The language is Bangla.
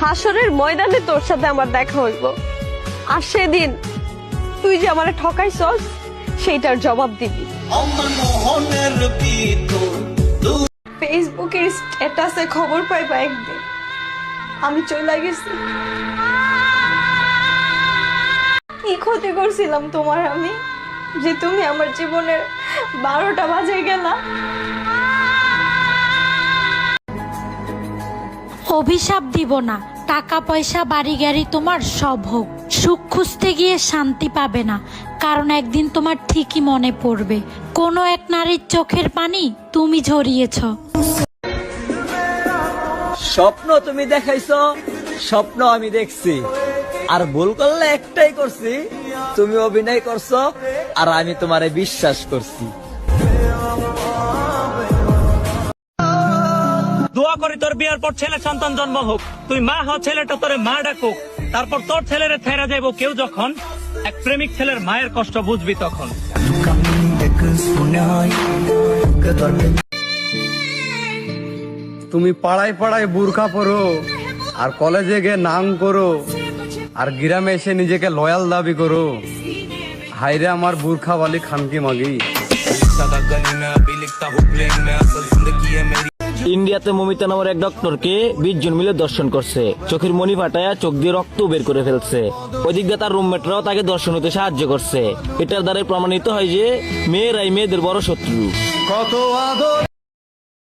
হাসরের ময়দানে তোর সাথে আমার দেখা হইব। আর সেদিন তুই যে আমারে ঠকাইছস সেইটার জবাব দিবি। ফেসবুকের স্ট্যাটাসে খবর পাইবা একদিন। আমি চলে গেছি। কি ক্ষতি করছিলাম তোমার আমি? যে তুমি আমার জীবনের বারোটা বাজে গেলা। অভিশাপ দিব না। টাকা পয়সা বাড়ি গাড়ি তোমার সব হোক। সুখ খুঁজতে গিয়ে শান্তি পাবে না। কারণ একদিন তোমার ঠিকই মনে পড়বে। কোনো এক নারীর চোখের পানি তুমি ঝরিয়েছ। স্বপ্ন তুমি দেখাইছ, স্বপ্ন আমি দেখছি। আর ভুল করলে একটাই করছি, তুমি অভিনয় করছ, আর আমি তোমারে বিশ্বাস করছি। দোয়া করি তোর বিয়ার পর ছেলে সন্তান জন্ম হোক। তুই মা হ ছেলেটা তোরে মা ডাকুক। তারপর তোর ছেলেরে থেরা যাইব কেউ যখন। এক প্রেমিক ছেলের মায়ের কষ্ট বুঝবি তখন। তুমি পাড়ায় পাড়ায় বুরখা পরো আর কলেজে গিয়ে নাম করো আর গ্রামে এসে নিজেকে লয়াল দাবি করো। হাইরে আমার বুরখাওয়ালি খানকি মাগি। ইন্ডিয়াতে মমিতা নামের এক ডক্টরকে বিশ জন মিলে দর্শন করছে। চোখের মনি ফাটায়া চোখ দিয়ে রক্ত বের করে ফেলছে। ওইদিক দিয়ে তার রুমমেটরাও তাকে দর্শন হতে সাহায্য করছে। এটার দ্বারা প্রমাণিত হয় যে মেয়েরাই মেয়েদের বড় শত্রু। কত আদর